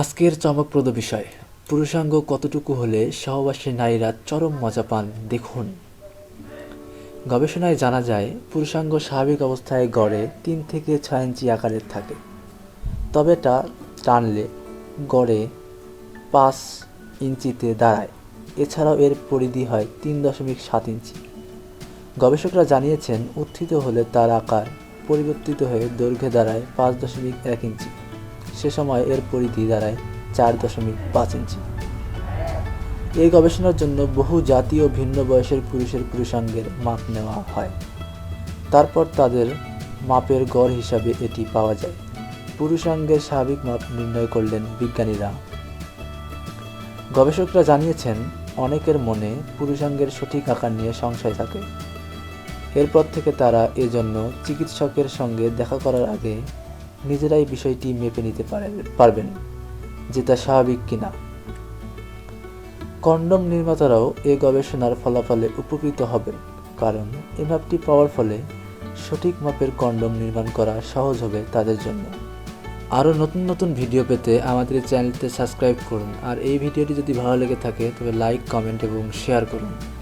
আজকের চমকপ্রদ বিষয়, পুরুষাঙ্গ কতটুকু হলে সহবাসী নারীরা চরম মজা পান দেখুন। গবেষণায় জানা যায়, পুরুষাঙ্গ স্বাভাবিক অবস্থায় গড়ে তিন থেকে ছয় ইঞ্চি আকারের থাকে। তবে তা টানলে গড়ে পাঁচ ইঞ্চিতে দাঁড়ায়। এছাড়াও এর পরিধি হয় তিন দশমিক সাত ইঞ্চি। গবেষকরা জানিয়েছেন, উত্থিত হলে তার আকার পরিবর্তিত হয়ে দৈর্ঘ্যে দাঁড়ায় পাঁচ দশমিক এক ইঞ্চি। সে সময় এর পরিধি দাঁড়ায় চার দশমিক পাঁচ ইঞ্চি। এই গবেষণার জন্য বহু জাতীয় ভিন্ন বয়সের পুরুষের পুরুষাঙ্গের মাপ নেওয়া হয়। তারপর তাদের মাপের গড় হিসাবে এটি পাওয়া যায়। পুরুষাঙ্গের স্বাভাবিক মাপ নির্ণয় করলেন বিজ্ঞানীরা। গবেষকরা জানিয়েছেন, অনেকের মনে পুরুষাঙ্গের সঠিক আকার নিয়ে সংশয় থাকে। এরপর থেকে তারা এজন্য চিকিৎসকের সঙ্গে দেখা করার আগে নিজেরাই বিষয়টি মেপে নিতে পারে- পারবেন যে তা স্বাভাবিক কিনা। কন্ডম নির্মাতারাও এ গবেষণার ফলাফলে উপকৃত হবেন, কারণ এ মাপটি পাওয়ার ফলে সঠিক মাপের কন্ডম নির্মাণ করা সহজ হবে তাদের জন্য। আরও নতুন নতুন ভিডিও পেতে আমাদের চ্যানেলটি সাবস্ক্রাইব করুন, আর এই ভিডিওটি যদি ভালো লেগে থাকে তবে লাইক, কমেন্ট এবং শেয়ার করুন।